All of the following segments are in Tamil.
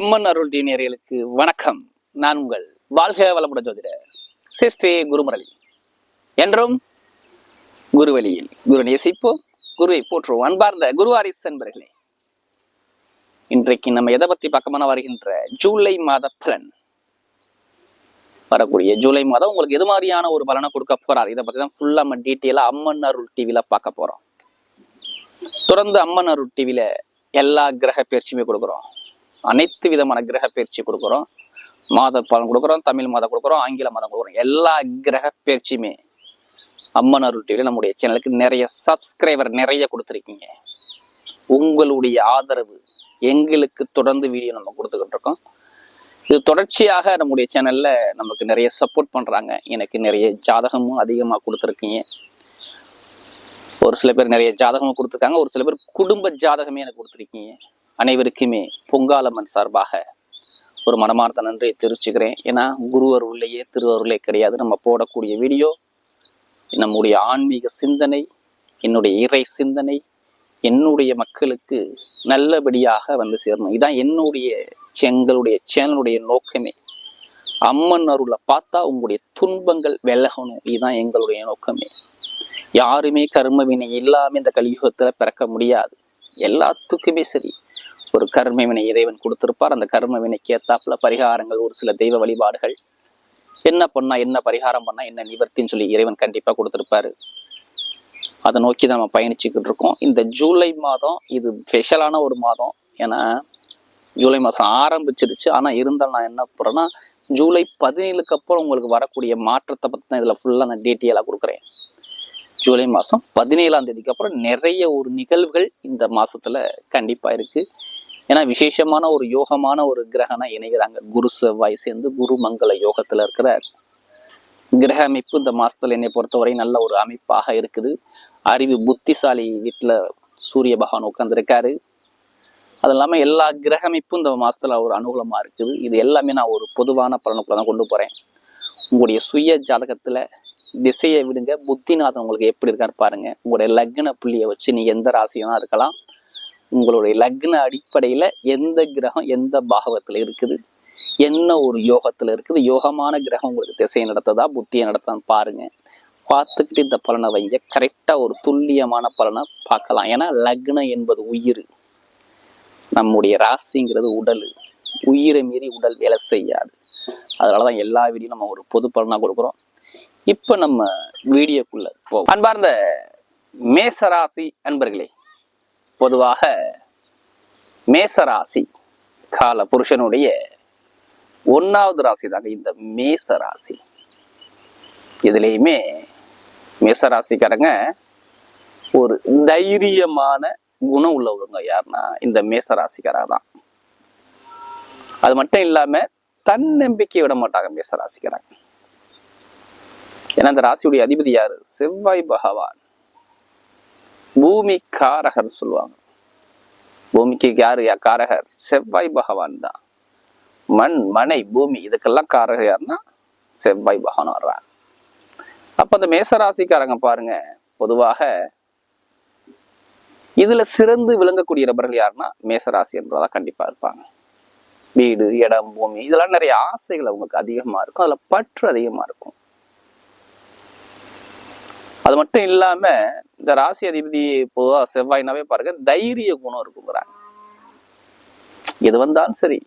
அம்மன் அருள் டீனியர்களுக்கு வணக்கம். நான் உங்கள் வாழ்க வளமுடன் ஜோதிடர் சிஸ்ரீ குருமுரளி. என்றும் குருவழியில் குரு நேசிப்போம் குருவை போற்றுவோம். அன்பார்ந்த குருவாரிஸ் என்பர்களே இன்றைக்கு நம்ம எதை பத்தி பக்கமான வருகின்ற ஜூலை மாத பலன். வரக்கூடிய ஜூலை மாதம் உங்களுக்கு எது மாதிரியான ஒரு பலனை கொடுக்க போறார்? இதை பத்தி தான் ஃபுல்லா நம்ம டீட்டெயிலா அம்மன் அருள் டிவில பார்க்க போறோம். தொடர்ந்து அம்மன் அருள் டிவில எல்லா கிரக பயிற்சியுமே கொடுக்குறோம். அனைத்து விதமான கிரக பயிற்சி கொடுக்குறோம். மாத பலன் கொடுக்குறோம் தமிழ் மாதம் கொடுக்குறோம் ஆங்கில மாதம் கொடுக்குறோம். எல்லா கிரக பயிற்சியுமே அம்மன் அருள் டிவியில் நம்முடைய சேனலுக்கு நிறைய சப்ஸ்கிரைபர் நிறைய கொடுத்துருக்கீங்க. உங்களுடைய ஆதரவு எங்களுக்கு தொடர்ந்து வீடியோ நம்ம கொடுத்துக்கிட்டு இருக்கோம். இது தொடர்ச்சியாக நம்முடைய சேனலில் நமக்கு நிறைய சப்போர்ட் பண்ணுறாங்க எனக்கு நிறைய ஜாதகமும் அதிகமாக கொடுத்துருக்கீங்க. ஒரு சில பேர் நிறைய ஜாதகமும் கொடுத்துருக்காங்க. ஒரு சில பேர் குடும்ப ஜாதகமே எனக்கு கொடுத்துருக்கீங்க. அனைவருக்குமே பொங்காலம்மன் சார்பாக ஒரு மனமார்ந்த நன்றியை தெரிவிச்சுக்கிறேன். ஏன்னா குரு அருள்லையே திரு அருளே கிடையாது. நம்ம போடக்கூடிய வீடியோ நம்முடைய ஆன்மீக சிந்தனை என்னுடைய இறை சிந்தனை என்னுடைய மக்களுக்கு நல்லபடியாக வந்து சேரணும். இதான் என்னுடைய எங்களுடைய சேனலுடைய நோக்கமே. அம்மன் அருளை பார்த்தா உங்களுடைய துன்பங்கள் விலகணும். இதுதான் எங்களுடைய நோக்கமே. யாருமே கர்ம வினை இந்த கலியுகத்தில் பிறக்க முடியாது. எல்லாத்துக்குமே சரி. ஒரு கர்ம வினை இறைவன் கொடுத்திருப்பார். அந்த கர்ம வினைக்கு ஏத்தாப்புல பரிகாரங்கள் ஒரு சில தெய்வ வழிபாடுகள். என்ன பண்ணா என்ன பரிகாரம் பண்ணா என்ன நிவர்த்தின்னு சொல்லி இறைவன் கண்டிப்பா கொடுத்திருப்பாரு. அதை நோக்கி தான் நம்ம பயணிச்சுக்கிட்டு இருக்கோம். இந்த ஜூலை மாதம் இது ஸ்பெஷலான ஒரு மாதம். ஏன்னா ஜூலை மாதம் ஆரம்பிச்சிருச்சு. ஆனால் இருந்தால் நான் என்ன போகிறேன்னா ஜூலை பதினேழுக்கு அப்புறம் உங்களுக்கு வரக்கூடிய மாற்றத்தை பற்றி தான் இதில் ஃபுல்லாக நான் டீட்டெயிலாக கொடுக்குறேன். ஜூலை மாதம் பதினேழாம் தேதிக்கு அப்புறம் நிறைய ஒரு நிகழ்வுகள் இந்த மாதத்தில் கண்டிப்பாக இருக்குது ஏன்னா விசேஷமான ஒரு யோகமான ஒரு கிரகனா இணைகிறாங்க. குரு செவ்வாய் சேர்ந்து குரு மங்கள யோகத்துல இருக்கிற கிரக அமைப்பு இந்த மாசத்துல என்னை பொறுத்தவரை நல்ல ஒரு அமைப்பாக இருக்குது. அறிவு புத்திசாலி வீட்டுல சூரிய பகவான் உட்கார்ந்துருக்காரு. அது இல்லாமல் எல்லா கிரக அமைப்பும் இந்த மாதத்தில் ஒரு அனுகூலமாக இருக்குது. இது எல்லாமே நான் ஒரு பொதுவான பலனுக்குள்ள தான் கொண்டு போகிறேன் உங்களுடைய சுய ஜாதகத்தில் திசையை விடுங்க. புத்திநாதன் உங்களுக்கு எப்படி இருக்காரு பாருங்க. உங்களுடைய லக்ன புள்ளியை வச்சு நீ எந்த ராசியாக இருக்கலாம். உங்களுடைய லக்ன அடிப்படையில எந்த கிரகம் எந்த பாகவத்துல இருக்குது? என்ன ஒரு யோகத்துல இருக்குது? யோகமான கிரகம் உங்களுக்கு திசையை நடத்ததா? புத்தியை நடத்தான்னு பாருங்க. பார்த்துக்கிட்டு இந்த பலனை வைங்க. கரெக்டா ஒரு துல்லியமான பலனை பார்க்கலாம். ஏன்னா லக்னம் என்பது உயிர். நம்முடைய ராசிங்கிறது உடல். உயிரை மீறி உடல் வேலை செய்யாது. அதனாலதான் எல்லா வீடியும் நம்ம ஒரு பொது பலனா கொடுக்குறோம். இப்ப நம்ம வீடியோக்குள்ள போவோம். அன்பார்ந்த மேசராசி அன்பர்களே பொதுவாக மேசராசி கால புருஷனுடைய ஒன்னாவது ராசி தாங்க இந்த மேச ராசி இதுலேயுமே மேசராசிக்காரங்க ஒரு தைரியமான குணம் உள்ளவங்க யாருன்னா இந்த மேசராசிக்காராக தான் அது மட்டும் இல்லாம தன்னம்பிக்கை விட மாட்டாங்க மேசராசிக்காரங்க. ஏன்னா அந்த ராசியுடைய அதிபதி யாரு? செவ்வாய் பகவான். பூமி காரகர் சொல்லுவாங்க. பூமிக்கு யாரு? காரகர். செவ்வாய் பகவான் தான். மண் மனை பூமி இதுக்கெல்லாம் காரகர் யாருன்னா? செவ்வாய் பகவான் வர்றார். அப்ப அந்த மேசராசிக்காரங்க பாருங்க பொதுவாக இதுல சிறந்து விளங்கக்கூடிய நபர்கள் யாருன்னா? மேசராசி என்பதா கண்டிப்பா இருப்பாங்க. வீடு இடம் பூமி இதெல்லாம் நிறைய ஆசைகள் அவங்களுக்கு அதிகமா இருக்கும். அதுல பற்று அதிகமா இருக்கும். அது மட்டும் இல்லாம இந்த ராசி அதிபதி பொதுவா செவ்வாய்னாவே பாருங்க தைரிய குணம் இருக்குங்கிறாங்க. எது வந்தாலும் சரி.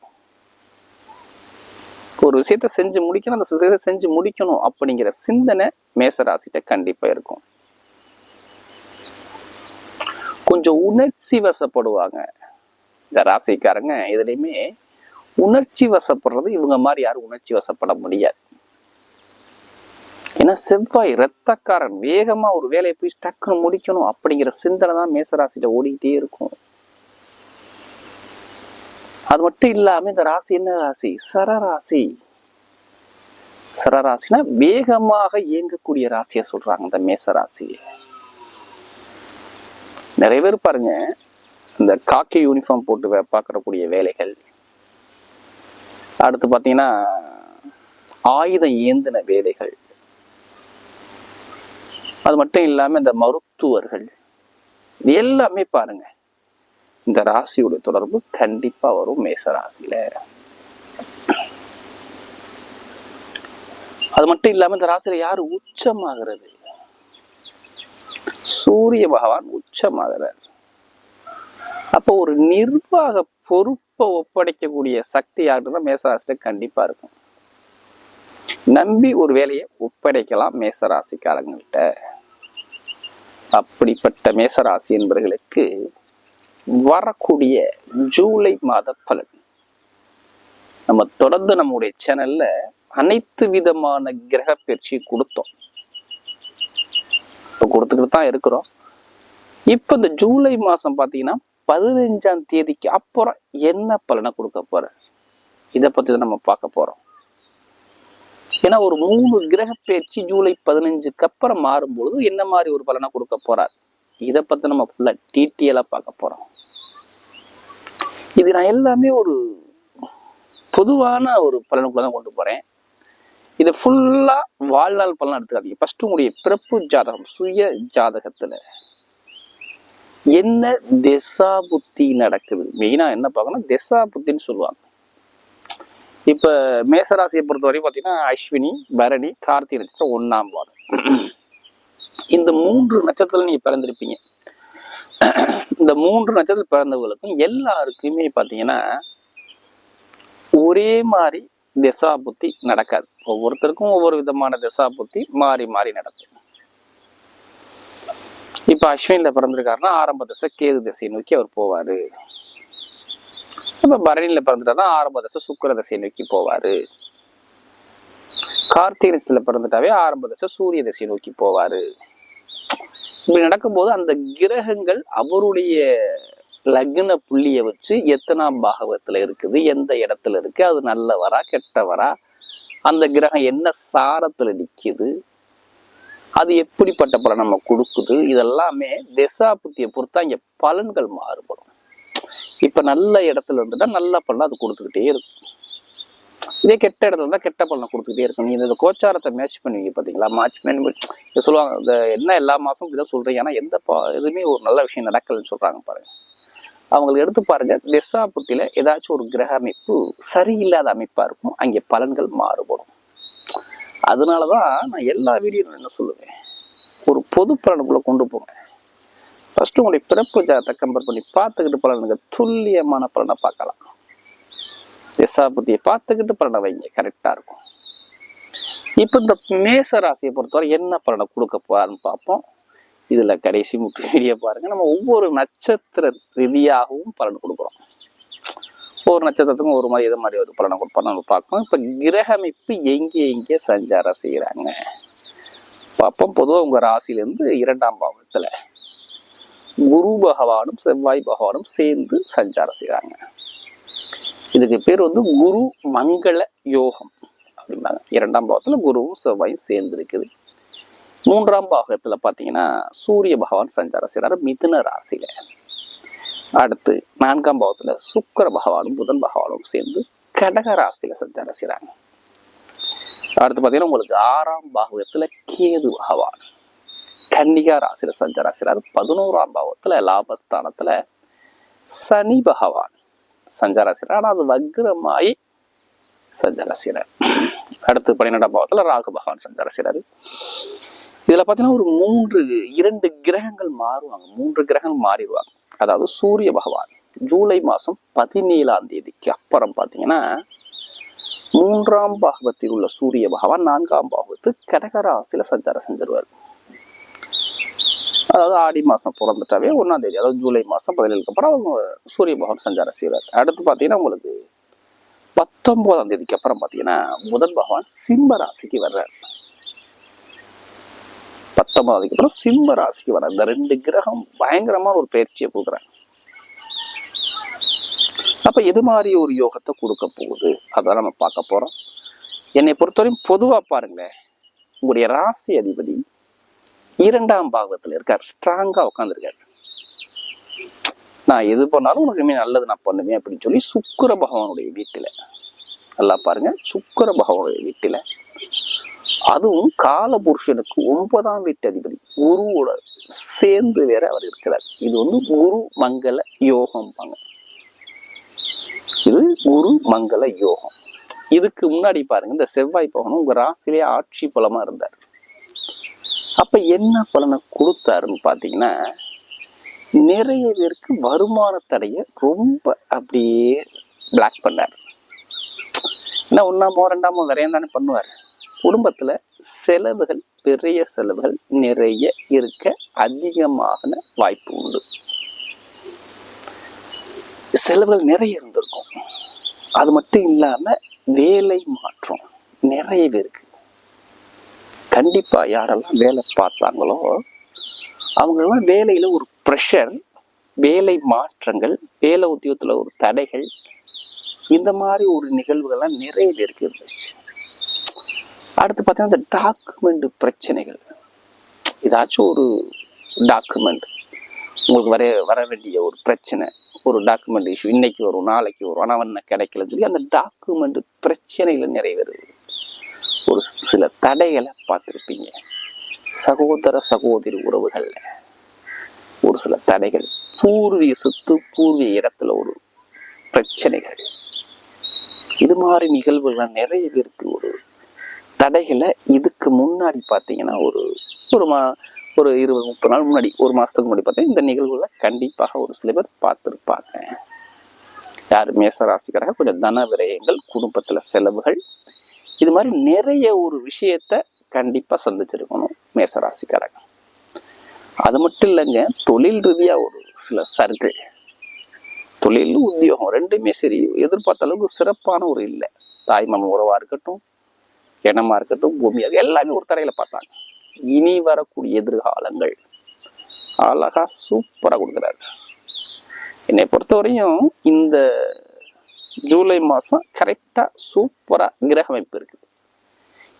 ஒரு விஷயத்த செஞ்சு முடிக்கணும் அந்த விஷயத்த செஞ்சு முடிக்கணும் அப்படிங்கிற சிந்தனை மேசராசிட்ட கண்டிப்பா இருக்கும். கொஞ்சம் உணர்ச்சி வசப்படுவாங்க. இந்த ராசிக்காரங்க இதுலயுமே உணர்ச்சி வசப்படுறது இவங்க மாதிரி யாரும் உணர்ச்சி வசப்பட முடியாது. ஏன்னா செவ்வாய் ரத்தக்காரன் வேகமா ஒரு வேலையை போய் டக்குன்னு முடிக்கணும் அப்படிங்கிற சிந்தனை தான் மேசராசியில ஓடிக்கிட்டே இருக்கும். அது மட்டும் இல்லாம இந்த ராசி என்ன ராசி? சரராசி. சரராசினா வேகமாக இயங்கக்கூடிய ராசியை சொல்றாங்க இந்த மேச நிறைய பேர் பாருங்க இந்த காக்கி யூனிஃபார்ம் போட்டு வே- பார்க்கறக்கூடிய வேலைகள். அடுத்து பார்த்தீங்கன்னா ஆயுதம் ஏந்தின வேலைகள். அது மட்டும் இல்லாமல் இந்த மருத்துவர்கள் இது எல்லாமே பாருங்க. இந்த ராசியோட தொடர்பு கண்டிப்பா வரும் மேச ராசியில. அது மட்டும் இல்லாம இந்த ராசியில யார் உச்சமாகிறது? சூரிய பகவான் உச்சமாகிறார். அப்போ ஒரு நிர்வாக பொறுப்பை ஒப்படைக்கக்கூடிய சக்தி யாருன்னா மேசராசிட்ட கண்டிப்பா இருக்கும். நம்பி ஒரு வேலையை ஒப்படைக்கலாம் மேசராசிக்காரங்கள்ட்ட அப்படிப்பட்ட மேசராசி என்பவர்களுக்கு வரக்கூடிய ஜூலை மாத பலன். நம்ம தொடர்ந்து நம்முடைய சேனல்ல அனைத்து விதமான கிரக பயிற்சி கொடுத்தோம். இப்போ கொடுத்துக்கிட்டு தான் இருக்கிறோம். இப்போ இந்த ஜூலை மாசம் பார்த்தீங்கன்னா பதினஞ்சாம் தேதிக்கு அப்புறம் என்ன பலனை கொடுக்க போற இதை பத்தி தான் நம்ம பார்க்க போறோம். ஏன்னா ஒரு மூணு கிரக பயிற்சி ஜூலை பதினஞ்சுக்கு அப்புறம் மாறும்பொழுது என்ன மாதிரி ஒரு பலனை கொடுக்க போறார்? இதை பத்தி நம்ம ஃபுல்லா டீட்டெயிலா பார்க்க போறோம். இது நான் எல்லாமே ஒரு பொதுவான ஒரு பலனுக்குள்ள தான் கொண்டு போறேன். இதை ஃபுல்லா வாழ்நாள் பலன் எடுத்துக்காதீங்க. ஃபர்ஸ்ட் உங்களுடைய பிறப்பு ஜாதகம் சுய ஜாதகத்துல என்ன திசா புத்தி நடக்குது? மெயினா என்ன பார்க்கணும் திசா புத்தின்னு சொல்லுவாங்க. இப்ப மேசராசியை பொறுத்தவரை பார்த்தீங்கன்னா அஸ்வினி பரணி கார்த்திகை நட்சத்திரம் ஒன்றாம் பாதம். இந்த மூன்று நட்சத்திரம் நீங்கள் பிறந்திருப்பீங்க. இந்த மூன்று நட்சத்திரம் பிறந்தவங்களுக்கும் எல்லாருக்குமே பார்த்தீங்கன்னா ஒரே மாதிரி திசா புத்தி நடக்காது. ஒவ்வொருத்தருக்கும் ஒவ்வொரு விதமான திசா புத்தி மாறி மாறி நடக்கும். இப்ப அஸ்வினில் பிறந்திருக்காருன்னா ஆரம்ப திசை கேது திசையை நோக்கி அவர் போவாரு. இப்ப பரணியில பிறந்துட்டாருன்னா ஆரம்ப தசை சுக்கிர தசையை நோக்கி போவாரு. கார்த்திகை நட்சத்திரத்துல பிறந்துட்டாவே ஆரம்ப தசை சூரிய தசையை நோக்கி போவாரு. இப்படி நடக்கும்போது அந்த கிரகங்கள் அவருடைய லக்ன புள்ளியை வச்சு எத்தனாம் பாகவத்துல இருக்குது எந்த இடத்துல இருக்கு அது நல்லவரா கெட்டவரா அந்த கிரகம் என்ன சாரத்துல நிக்குது அது எப்படிப்பட்ட பலன் நம்ம கொடுக்குது இதெல்லாமே திசா புத்தியை பொறுத்தா இங்க பலன்கள் மாறுபடும். இப்போ நல்ல இடத்துல இருந்துட்டா நல்ல பலன் அது கொடுத்துக்கிட்டே இருக்கும். இதே கெட்ட இடத்துல இருந்தால் கெட்ட பலனை கொடுத்துக்கிட்டே இருக்கும். நீங்கள் இந்த கோச்சாரத்தை மேட்ச் பண்ணுவீங்க பார்த்தீங்களா மேட்ச் பண்ணி சொல்லுவாங்க இந்த என்ன எல்லா மாதமும் இதை சொல்றீங்க. ஆனால் எந்த பா- எதுவுமே ஒரு நல்ல விஷயம் நடக்கலைன்னு சொல்றாங்க பாருங்கள் அவங்களுக்கு எடுத்து பாருங்க. திசாபுத்தியில் ஏதாச்சும் ஒரு கிரக அமைப்பு சரியில்லாத அமைப்பாக இருக்கும். அங்கே பலன்கள் மாறுபடும். அதனாலதான் நான் எல்லா வீடியோவும் என்ன சொல்லுவேன்? ஒரு பொது பலனுக்குள்ளே கொண்டு போவேன். ஃபர்ஸ்ட் உங்களுடைய பிறப்பு ஜாதத்தை கம்பேர் பண்ணி பார்த்துக்கிட்டு பலனுங்க. துல்லியமான பலனை பார்க்கலாம். திசா புத்தியை பார்த்துக்கிட்டு பலனை வைங்க. கரெக்டாக இருக்கும். இப்போ இந்த மேச ராசியை பொறுத்தவரை என்ன பலனை கொடுக்க போறான்னு பார்ப்போம். இதில் கடைசி முக்கிய வீடியோ பாருங்க. நம்ம ஒவ்வொரு நட்சத்திர ரீதியாகவும் பலன் கொடுக்குறோம். ஒவ்வொரு நட்சத்திரத்துக்கும் ஒரு மாதிரி எது மாதிரி ஒரு பலனை கொடுப்போம் நம்ம பார்க்கணும். இப்போ கிரகமைப்பு எங்கே எங்கே சஞ்சாரம் செய்கிறாங்க? பார்ப்போம். பொதுவாக உங்கள் ராசியிலேருந்து இரண்டாம் பாவத்தில். குரு பகவானும் செவ்வாய் பகவானும் சேர்ந்து சஞ்சாரம் செய்கிறாங்க இதுக்கு பேர் வந்து குரு மங்கள யோகம் அப்படிம்பாங்க. இரண்டாம் பாகத்தில் குருவும் செவ்வாயும் சேர்ந்து இருக்குது மூன்றாம் பாகத்தில் பார்த்தீங்கன்னா சூரிய பகவான் சஞ்சாரம் செய்கிறார் மிதுன ராசியில். அடுத்து நான்காம் பாகத்தில் சுக்கிர பகவானும் புதன் பகவானும் சேர்ந்து கடக ராசியில் சஞ்சாரம் செய்கிறாங்க அடுத்து பார்த்தீங்கன்னா உங்களுக்கு ஆறாம் பாகத்தில் கேது பகவான். கன்னிகா ராசியில சஞ்சாரம் செய்கிறார் பதினோராம் பாவத்துல லாபஸ்தானத்துல சனி பகவான் சஞ்சாரம் செய்கிறார் ஆனா அது வக்ரமாயி சஞ்சாரம் செய்கிறார் அடுத்து பன்னிரெண்டாம் பாவத்துல ராகு பகவான் சஞ்சாரம் செய்கிறாரு இதுல பாத்தீங்கன்னா ஒரு மூன்று இரண்டு கிரகங்கள் மாறுவாங்க. மூன்று கிரகங்கள் மாறிடுவாங்க. அதாவது சூரிய பகவான் ஜூலை மாசம் பதினேழாம் தேதிக்கு அப்புறம் பாத்தீங்கன்னா மூன்றாம் பாகவத்தில் உள்ள சூரிய பகவான் நான்காம் பாகவத்து கடகராசியில சஞ்சாரம் செஞ்சிருவார். அதாவது ஆடி மாதம் பிறந்துட்டாவே ஒன்றாம் தேதி அதாவது ஜூலை மாதம் பதினேழுக்கு அப்புறம் அவங்க சூரிய பகவான் சஞ்சாரம் செய்வார். அடுத்து பார்த்தீங்கன்னா உங்களுக்கு பத்தொன்பதாம் தேதிக்கு அப்புறம் பார்த்தீங்கன்னா புதன் பகவான் சிம்ம ராசிக்கு வர்றார். பத்தொன்பதாவதுக்கு அப்புறம் சிம்ம ராசிக்கு வர இந்த ரெண்டு கிரகம் பயங்கரமான ஒரு பயிற்சியை கொடுக்குறாங்க. அப்ப எது மாதிரி ஒரு யோகத்தை கொடுக்க போகுது? அதான் நம்ம பார்க்க போறோம். என்னை பொறுத்தவரையும் பொதுவா பாருங்களேன் உங்களுடைய ராசி அதிபதி இரண்டாம் பாகத்தில் இருக்கார். ஸ்ட்ராங்காக உட்காந்துருக்காரு நான் எது பண்ணாலும் உனக்கு நல்லது நான் பண்ணுவேன் அப்படின்னு சொல்லி சுக்கர பகவானுடைய வீட்டில். நல்லா பாருங்க. சுக்கர பகவானுடைய வீட்டில் அதுவும் காலபுருஷனுக்கு ஒன்பதாம் வீட்டு அதிபதி குருவோட சேர்ந்து வேற அவர் இருக்கிறார். இது வந்து குரு மங்கள யோகம்பாங்க இது குரு மங்கள யோகம். இதுக்கு முன்னாடி பாருங்க இந்த செவ்வாய் பகவனும் உங்க ராசிலேயே ஆட்சி பலமா இருந்தார். அப்போ என்ன பலனை கொடுத்தாருன்னு பார்த்தீங்கன்னா நிறைய பேருக்கு வருமான தடையை ரொம்ப அப்படியே பிளாக் பண்ணார். என்ன ஒன்னாமோ ரெண்டாமோ நிறைய தானே பண்ணுவார். குடும்பத்துல செலவுகள் பெரிய செலவுகள் நிறைய இருக்க அதிகமான வாய்ப்பு உண்டு. செலவுகள் நிறைய இருந்திருக்கும். அது மட்டும் இல்லாம வேலை மாற்றம் நிறைய பேருக்கு கண்டிப்பா யாரெல்லாம் வேலை பார்த்தாங்களோ அவங்கெல்லாம் வேலையில ஒரு ப்ரெஷர் வேலை மாற்றங்கள் வேலை உத்தியோகத்துல ஒரு தடைகள் இந்த மாதிரி ஒரு நிகழ்வுகள்லாம் நிறைய பேருக்கு இருந்துச்சு. அடுத்து பார்த்தீங்கன்னா இந்த டாக்குமெண்ட் பிரச்சனைகள். ஏதாச்சும் ஒரு டாக்குமெண்ட் உங்களுக்கு வர வர வேண்டிய ஒரு பிரச்சனை ஒரு டாக்குமெண்ட் இஷ்யூ இன்னைக்கு வரும் நாளைக்கு வரும் ஆனால் என்ன கிடைக்கலன்னு சொல்லி அந்த டாக்குமெண்ட் பிரச்சனைகள் நிறைய வருது ஒரு சில தடைகளை பார்த்துருப்பீங்க. சகோதர சகோதரி உறவுகளில் ஒரு சில தடைகள் பூர்வீக சொத்து பூர்வீக இடத்துல ஒரு பிரச்சனைகள். இது மாதிரி நிகழ்வுகள்லாம் நிறைய பேருக்கு ஒரு தடைகளை இதுக்கு முன்னாடி பார்த்தீங்கன்னா ஒரு ஒரு மா ஒரு இருபது முப்பது நாள் முன்னாடி ஒரு மாதத்துக்கு முன்னாடி பார்த்தீங்கன்னா இந்த நிகழ்வுகளை கண்டிப்பாக ஒரு சில பேர் பார்த்துருப்பாங்க. யார் மேசராசிக்காரங்க கொஞ்சம் தன விரயங்கள் குடும்பத்தில் செலவுகள் இது மாதிரி நிறைய ஒரு விஷயத்த கண்டிப்பாக சந்திச்சிருக்கணும் மேசராசிக்காரங்க. அது மட்டும் இல்லைங்க தொழில் ரீதியாக ஒரு சில சர்க்கிள் தொழில் உத்தியோகம் ரெண்டுமே சரி எதிர்பார்த்த அளவுக்கு சிறப்பான ஒரு இல்லை. தாய்மாமன் உறவாக இருக்கட்டும் இனமாக இருக்கட்டும் பூமியாக இருக்கட்டும், எல்லாமே ஒரு தரையில் பார்த்தாங்க. இனி வரக்கூடிய எதிர்காலங்கள் அழகாக சூப்பராக கொடுக்குறாரு. என்னை பொறுத்தவரையும் இந்த ஜூலை மாதம் கரெக்டாக சூப்பராக கிரக அமைப்பு இருக்குது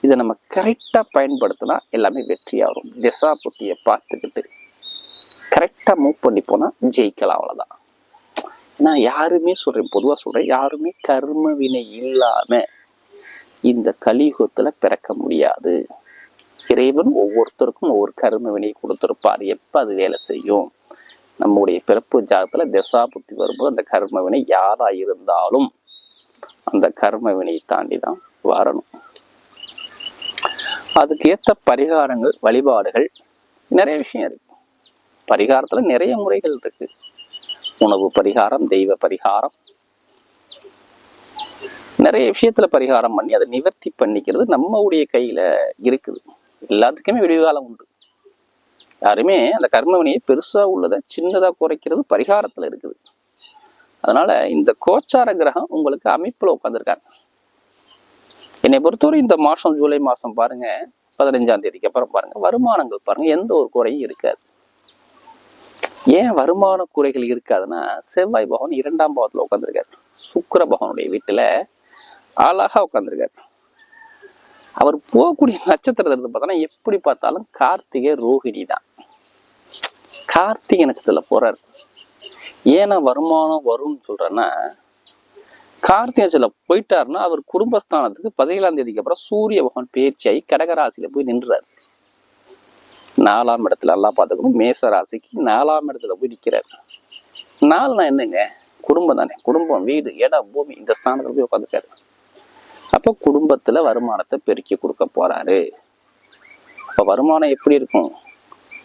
இதை நம்ம கரெக்டாக பயன்படுத்தினா எல்லாமே வெற்றியாக வரும் திசா புத்தியை பார்த்துக்கிட்டு கரெக்டாக மூவ் பண்ணி போனால் ஜெயிக்கலாம் அவ்வளோதான் நான் யாருமே சொல்கிறேன் பொதுவாக சொல்கிறேன் யாருமே கர்ம வினை இல்லாமல் இந்த கலியுகத்தில் பிறக்க முடியாது. இறைவன் ஒவ்வொருத்தருக்கும் ஒவ்வொரு கர்ம வினை கொடுத்துருப்பார். எப்போ அது வேலை செய்யும்? நம்முடைய பிறப்பு ஜாகத்தில் திசா புத்தி வரும்போது அந்த கர்மவினை யாராக யாரா இருந்தாலும் அந்த கர்மவினை தாண்டி தான் வரணும். அதுக்கேற்ற பரிகாரங்கள் வழிபாடுகள் நிறைய விஷயம் இருக்கு. பரிகாரத்துல நிறைய முறைகள் இருக்கு. உணவு பரிகாரம் தெய்வ பரிகாரம். நிறைய விஷயத்துல பரிகாரம் பண்ணி அதை நிவர்த்தி பண்ணிக்கிறது நம்மளுடைய கையில இருக்குது. எல்லாத்துக்குமே விடிவுகாலம் உண்டு. யாருமே அந்த கர்மவினையை பெருசா உள்ளதை சின்னதா குறைக்கிறது பரிகாரத்துல இருக்குது. அதனால இந்த கோச்சார கிரகம் உங்களுக்கு அமைப்புல உட்காந்துருக்காங்க என்னை பொறுத்தவரை இந்த மாசம் ஜூலை மாசம் பாருங்க பதினஞ்சாம் தேதிக்கு அப்புறம் பாருங்க வருமானங்கள் பாருங்க எந்த ஒரு குறையும் இருக்காது. ஏன் வருமான குறைகள் இருக்காதுன்னா செவ்வாய் பகவான் இரண்டாம் பாவத்தில் உட்காந்துருக்காரு சுக்கர பகவானுடைய வீட்டுல அழகா உட்காந்துருக்காரு அவர் போகக்கூடிய நட்சத்திரத்தை எடுத்து பார்த்தோன்னா எப்படி பார்த்தாலும் கார்த்திகை ரோஹிணி தான். கார்த்திகை நட்சத்திரத்துல போறாரு. ஏன்னா வருமானம் வரும்னு சொல்றேன்னா கார்த்திகை நட்சத்திரம் போயிட்டாருன்னா அவர் குடும்பஸ்தானத்துக்கு பதினேழாம் தேதிக்கு அப்புறம் சூரிய பகவான் பேச்சியாகி கடகராசியில போய் நின்றார். நாலாம் இடத்துல எல்லாம் பார்த்துக்கணும். மேச ராசிக்கு நாலாம் இடத்துல போய் நிற்கிறார் நாலுனா என்னங்க? குடும்பம் தானே. குடும்பம் வீடு இடம் பூமி இந்த ஸ்தானத்துல போய் உட்காந்துருக்காரு அப்போ குடும்பத்துல வருமானத்தை பெருக்கி கொடுக்க போறாரு. அப்ப வருமானம் எப்படி இருக்கும்?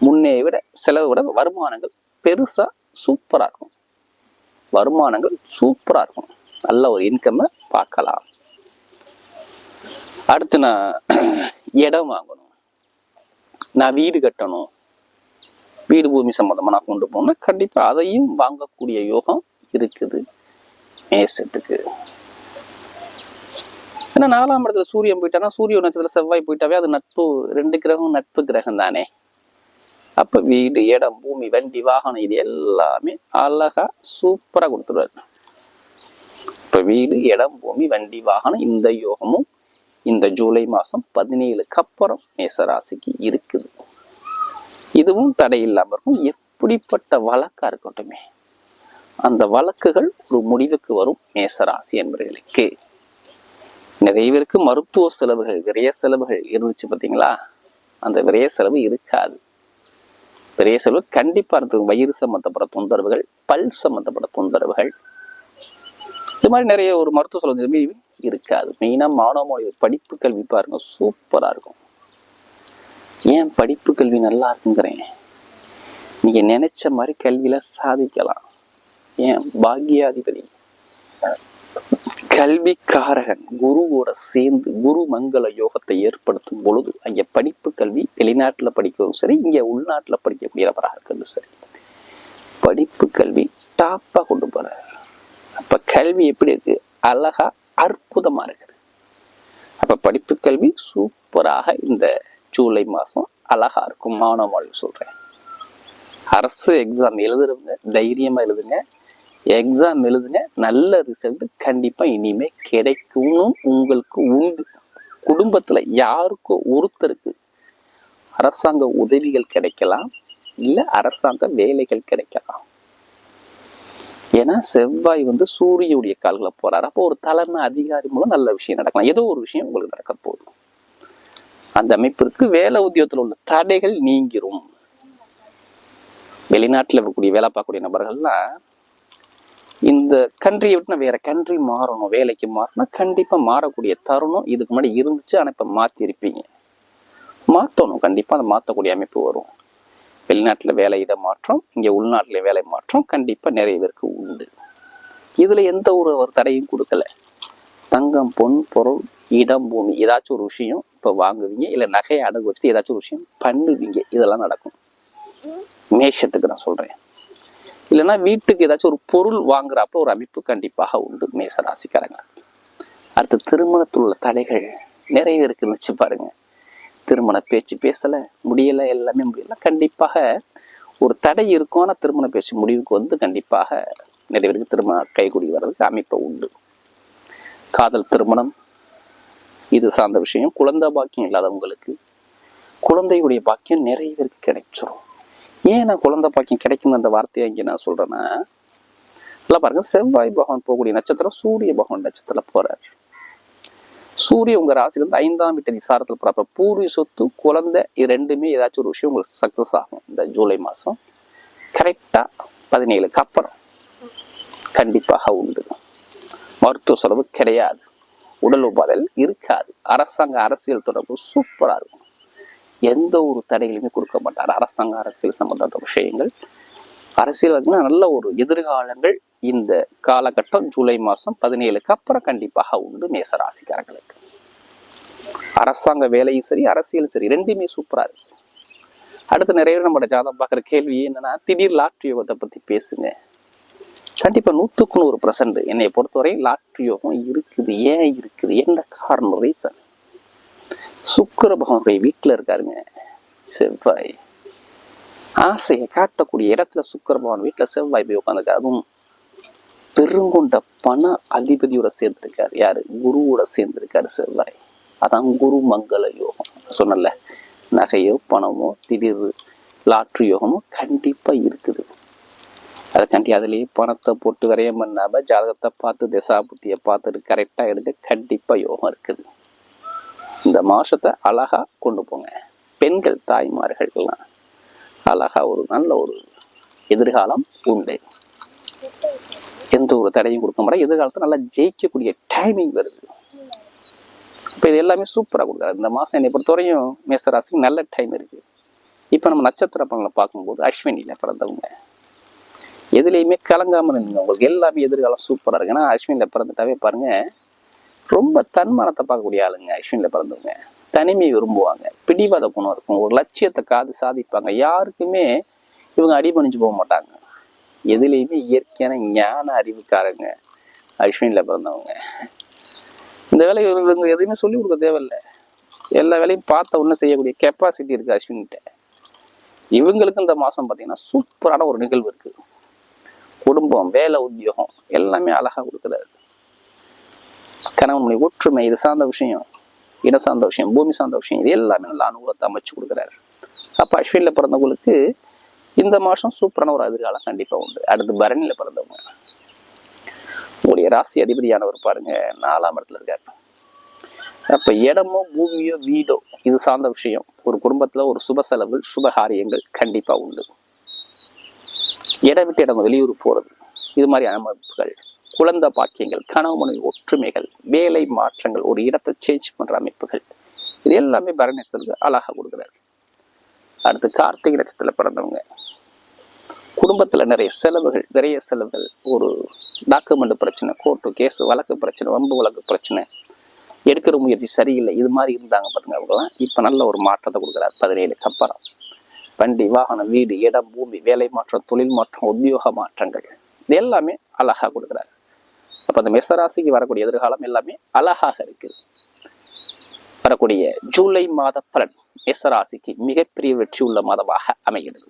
முன்னே விட செலவை விட வருமானங்கள் பெருசா சூப்பரா இருக்கும். வருமானங்கள் சூப்பரா இருக்கும். நல்ல ஒரு இன்கம்மை பார்க்கலாம். அடுத்து நான் இடம் வாங்கணும். நான் வீடு கட்டணும். வீடு பூமி சம்மந்தமா நான் கொண்டு போனேன் கண்டிப்பா அதையும் வாங்கக்கூடிய யோகம் இருக்குது. மேசத்துக்கு ஏன்னா நாலாம் இடத்துல சூரியன் போயிட்டானா சூரிய நட்சத்திரம் செவ்வாய் போயிட்டாவே அது நட்பு ரெண்டு கிரகம் நட்பு கிரகம் தானே. அப்ப வீடு இடம் பூமி வண்டி வாகனம் இது எல்லாமே அழகா சூப்பரா கொடுத்துருவாரு. இப்ப வீடு இடம் பூமி வண்டி வாகனம் இந்த யோகமும் இந்த ஜூலை மாசம் பதினேழுக்கு அப்புறம் மேசராசிக்கு இருக்குது. இதுவும் தடை இல்லாம இருக்கும். எப்படிப்பட்ட வழக்கா இருக்கட்டுமே. அந்த வழக்குகள் ஒரு முடிவுக்கு வரும் மேசராசி என்பவர்களுக்கு நிறைய பேருக்கு மருத்துவ செலவுகள் விரைய செலவுகள் இருந்துச்சு பார்த்தீங்களா அந்த விரைய செலவு இருக்காது. விரைய செலவு கண்டிப்பா இருக்கும். வயிறு சம்மந்தப்பட்ட தொந்தரவுகள் பல் சம்பந்தப்பட்ட தொந்தரவுகள். இது மாதிரி நிறைய ஒரு மருத்துவ செலவு இருக்காது. மெயினா மாணவ படிப்பு கல்வி பாருங்க சூப்பரா இருக்கும். ஏன் படிப்பு கல்வி நல்லா இருக்குங்கிறேன்? நீங்க நினைச்ச மாதிரி கல்வியில சாதிக்கலாம். ஏன்? பாக்யாதிபதி. கல்விக்காரகன் குருவோட சேர்ந்து குரு மங்கள யோகத்தை ஏற்படுத்தும் பொழுது அங்கே படிப்பு கல்வி வெளிநாட்டில் படிக்கவும் சரி இங்கே உள்நாட்டில் படிக்கக்கூடியவராக இருக்கிறதும் சரி. படிப்பு கல்வி டாப்பாக கொண்டு போகிறார் அப்போ கல்வி எப்படி இருக்கு? அழகா அற்புதமாக இருக்குது. அப்போ படிப்பு கல்வி சூப்பராக இந்த ஜூலை மாதம் அழகா இருக்கும். மாணவர்கள் சொல்கிறேன் அரசு எக்ஸாம் எழுதுறவங்க தைரியமாக எழுதுங்க. எக்ஸாம் எழுதுங்க நல்ல ரிசல்ட் கண்டிப்பாக இனிமேல் கிடைக்கும் உங்களுக்கு உண்டு. குடும்பத்தில் யாருக்கோ ஒருத்தருக்கு அரசாங்க உதவிகள் கிடைக்கலாம் இல்லை அரசாங்க வேலைகள் கிடைக்கலாம். ஏன்னா செவ்வாய் வந்து சூரியனுடைய கால்களை போறாரு. அப்போ ஒரு தலைமை அதிகாரி மூலம் நல்ல விஷயம் நடக்கலாம். ஏதோ ஒரு விஷயம் உங்களுக்கு நடக்க போதும். அந்த அமைப்பிற்கு வேலை உத்தியோகத்தில் உள்ள தடைகள் நீங்கிரும். வெளிநாட்டில் இருக்கக்கூடிய வேலை பார்க்கக்கூடிய நபர்கள்லாம் இந்த கண்ட்ரியை விட்டு நான் வேற கண்ட்ரி மாறணும் வேலைக்கு மாறணும் கண்டிப்பா மாறக்கூடிய தருணம் இதுக்கு முன்னாடி இருந்துச்சு. ஆனா இப்ப மாத்தி இருப்பீங்க மாத்தணும். கண்டிப்பா அதை மாத்தக்கூடிய அமைப்பு வரும். வெளிநாட்டுல வேலை இட மாற்றம் இங்க உள்நாட்டுல வேலை மாற்றம் கண்டிப்பா நிறைய பேருக்கு உண்டு. இதுல எந்த ஒரு ஒரு தடையும் கொடுக்கல. தங்கம் பொன் பொருள் இடம் பூமி ஏதாச்சும் ஒரு விஷயம் இப்ப வாங்குவீங்க இல்ல நகையை அடகு வச்சுட்டு ஏதாச்சும் ஒரு விஷயம் பண்ணுவீங்க இதெல்லாம் நடக்கும். மேஷத்துக்கு நான் சொல்றேன். இல்லைன்னா வீட்டுக்கு ஏதாச்சும் ஒரு பொருள் வாங்குறப்ப ஒரு அமைப்பு கண்டிப்பாக உண்டு மேச ராசிக்காரங்க அடுத்து திருமணத்தில் உள்ள தடைகள் நிறைய இருக்குன்னு வச்சு பாருங்க. திருமண பேச்சு பேசலை முடியலை எல்லாமே முடியல. கண்டிப்பாக ஒரு தடை இருக்கும் ஆனால் திருமண பேச்சு முடிவுக்கு வந்து கண்டிப்பாக நிறைய பேருக்கு திருமணம் கைகூடி வர்றதுக்கு அமைப்பு உண்டு. காதல் திருமணம் இது சார்ந்த விஷயம். குழந்தை பாக்கியம் இல்லாதவங்களுக்கு குழந்தையுடைய பாக்கியம் நிறைய பேருக்கு கிடைச்சிரும். ஏன் நான் குழந்தை பாக்கியம் கிடைக்கும் அந்த வார்த்தையை இங்கே நான் சொல்றேன்னா நல்லா பாருங்க. செவ்வாய் பகவான் போகக்கூடிய நட்சத்திரம் சூரிய பகவான் நட்சத்திரம் போறார். சூரிய உங்க ராசில இருந்து ஐந்தாம் வீட்டு விசாரத்தில் போறப்ப பூர்வீக சொத்து குழந்தை இது ரெண்டுமே ஏதாச்சும் ஒரு விஷயம் உங்களுக்கு சக்சஸ் ஆகும் இந்த ஜூலை மாசம். கரெக்டா பதினேழுக்கு அப்புறம். கண்டிப்பாக உண்டு. மருத்துவ செலவு கிடையாது. உடல் உபாதைகள் இருக்காது. அரசாங்க அரசியல் தொடர்பு சூப்பராக இருக்கும். எந்த ஒரு தடைகளையுமே கொடுக்க மாட்டார். அரசாங்க அரசியல் சம்பந்தப்பட்ட விஷயங்கள். அரசியல் பார்த்தீங்கன்னா நல்ல ஒரு எதிர்காலங்கள் இந்த காலகட்டம் ஜூலை மாசம் பதினேழுக்கு அப்புறம் கண்டிப்பாக உண்டு மேச ராசிக்காரர்களுக்கு. அரசாங்க வேலையும் சரி அரசியலும் சரி ரெண்டுமே சூப்பரா இருக்கு. அடுத்து நிறைய பேர் நம்மளோட ஜாதகம் பார்க்குற கேள்வி என்னன்னா திடீர் லாட்ரி யோகத்தை பத்தி பேசுங்க. கண்டிப்பா நூற்றுக்கு நூறு பர்சன்ட் என்னை பொறுத்தவரை லாட்ரி யோகம் இருக்குது ஏன் இருக்குது என்ன காரணம் ரீசன் சுக்கர பகவானுடைய வீட்டுல இருக்காருங்க. செவ்வாய். ஆசையை காட்டக்கூடிய இடத்துல சுக்கர பகவான் வீட்டுல செவ்வாய் போய் உட்காந்துருக்காரு அதுவும் பெருங்கொண்ட பண அதிபதியோட சேர்ந்திருக்காரு. யாரு? குருவோட சேர்ந்திருக்காரு செவ்வாய். அதான் குரு மங்கள யோகம். சொன்னல நகையோ பணமோ திடீர் லாட்ரி யோகமோ கண்டிப்பா இருக்குது. அதுக்காண்டி அதுலேயே பணத்தை போட்டு வரையம் பண்ணாம ஜாதகத்தை பார்த்து திசா புத்தியை பார்த்துட்டு கரெக்டா எடுக்க கண்டிப்பா யோகம் இருக்குது. இந்த மாசத்தை அழகா கொண்டு போங்க. பெண்கள் தாய்மார்கள்லாம் அழகா ஒரு நல்ல ஒரு எதிர்காலம் உண்டு. எந்த ஒரு தடையும் கொடுக்க மாட்டேன் எதிர்காலத்தை நல்லா ஜெயிக்கக்கூடிய டைமிங் வருது. இப்போ இது எல்லாமே சூப்பராக கொடுக்குறாரு. இந்த மாதம் என்னை பொறுத்தவரையும் மேசராசிக்கு நல்ல டைம் இருக்கு. இப்போ நம்ம நட்சத்திர பலனை பார்க்கும்போது அஸ்வினியில் பிறந்தவங்க. எதுலேயுமே கலங்காமல் இருந்தீங்க உங்களுக்கு எல்லாமே எதிர்காலம் சூப்பராக இருக்கு. ஏன்னா அஸ்வினியில் பிறந்துட்டாவே பாருங்க ரொம்ப தன்மானத்தை பார்க்கக்கூடிய ஆளுங்க அஸ்வினில் பிறந்தவங்க. தனிமையை விரும்புவாங்க. பிடிவாத குணம் இருக்கும். ஒரு லட்சியத்தை காது சாதிப்பாங்க. யாருக்குமே இவங்க அடிபணிஞ்சு போக மாட்டாங்க. எதுலேயுமே இயற்கையான ஞான அறிவுக்காரங்க அஸ்வினில் பிறந்தவங்க. இந்த வேலையை இவங்க எதுவுமே சொல்லி கொடுக்க தேவையில்லை. எல்லா வேலையும் பார்த்த உடனே செய்யக்கூடிய கெப்பாசிட்டி இருக்குது அஸ்வின்கிட்ட இவங்களுக்கு இந்த மாதம் பார்த்தீங்கன்னா சூப்பரான ஒரு நிகழ்வு இருக்குது குடும்பம் வேலை உத்தியோகம் எல்லாமே அழகாக கொடுக்குறாரு. கணவன் மொழி ஒற்றுமை இது சார்ந்த விஷயம் இன சார்ந்த விஷயம் பூமி சார்ந்த விஷயம் இது எல்லாமே நல்ல அனுகூலத்தை அமைச்சு கொடுக்குறாரு. அப்போ அஸ்வினில் பிறந்தவங்களுக்கு இந்த மாதம் சூப்பரான ஒரு எதிர்காலம் கண்டிப்பாக உண்டு. அடுத்து பரணியில் பிறந்தவங்க. உங்களுடைய ராசி அதிபதியானவர் பாருங்க நாலாம் இடத்துல இருக்காரு. அப்போ இடமோ பூமியோ வீடோ இது சார்ந்த விஷயம். ஒரு குடும்பத்தில் ஒரு சுப செலவு சுப காரியங்கள் கண்டிப்பாக உண்டு. இடம் விட்டு இடம் வெளியூர் போகிறது இது மாதிரி அமைப்புகள். குழந்தை பாக்கியங்கள் கனவு ஒற்றுமைகள் வேலை மாற்றங்கள் ஒரு இடத்தை சேஞ்ச் பண்ற அமைப்புகள். இது எல்லாமே பரணேஸ்வருக்கு அழகாக கொடுக்குறாரு. அடுத்து கார்த்திகை நட்சத்திரத்தில் பிறந்தவங்க. குடும்பத்தில் நிறைய செலவுகள் நிறைய செலவுகள் ஒரு டாக்குமெண்ட் பிரச்சனை கோர்ட்டு கேஸ் வழக்கு பிரச்சனை வம்பு வழக்கு பிரச்சனை. எடுக்கிற முயற்சி சரியில்லை இது மாதிரி இருந்தாங்க பார்த்துங்க அவங்களாம் இப்போ நல்ல ஒரு மாற்றத்தை கொடுக்குறாரு பதினேழுக்கு அப்புறம். வண்டி வாகனம் வீடு இடம் பூமி வேலை மாற்றம் தொழில் மாற்றம் உத்தியோக மாற்றங்கள். இது எல்லாமே அழகாக கொடுக்குறாரு. அப்போ அந்த மேசராசிக்கு வரக்கூடிய எதிர்காலம் எல்லாமே அழகாக இருக்குது. வரக்கூடிய ஜூலை மாத பலன் மேசராசிக்கு மிகப்பெரிய வெற்றி உள்ள மாதமாக அமைகிறது.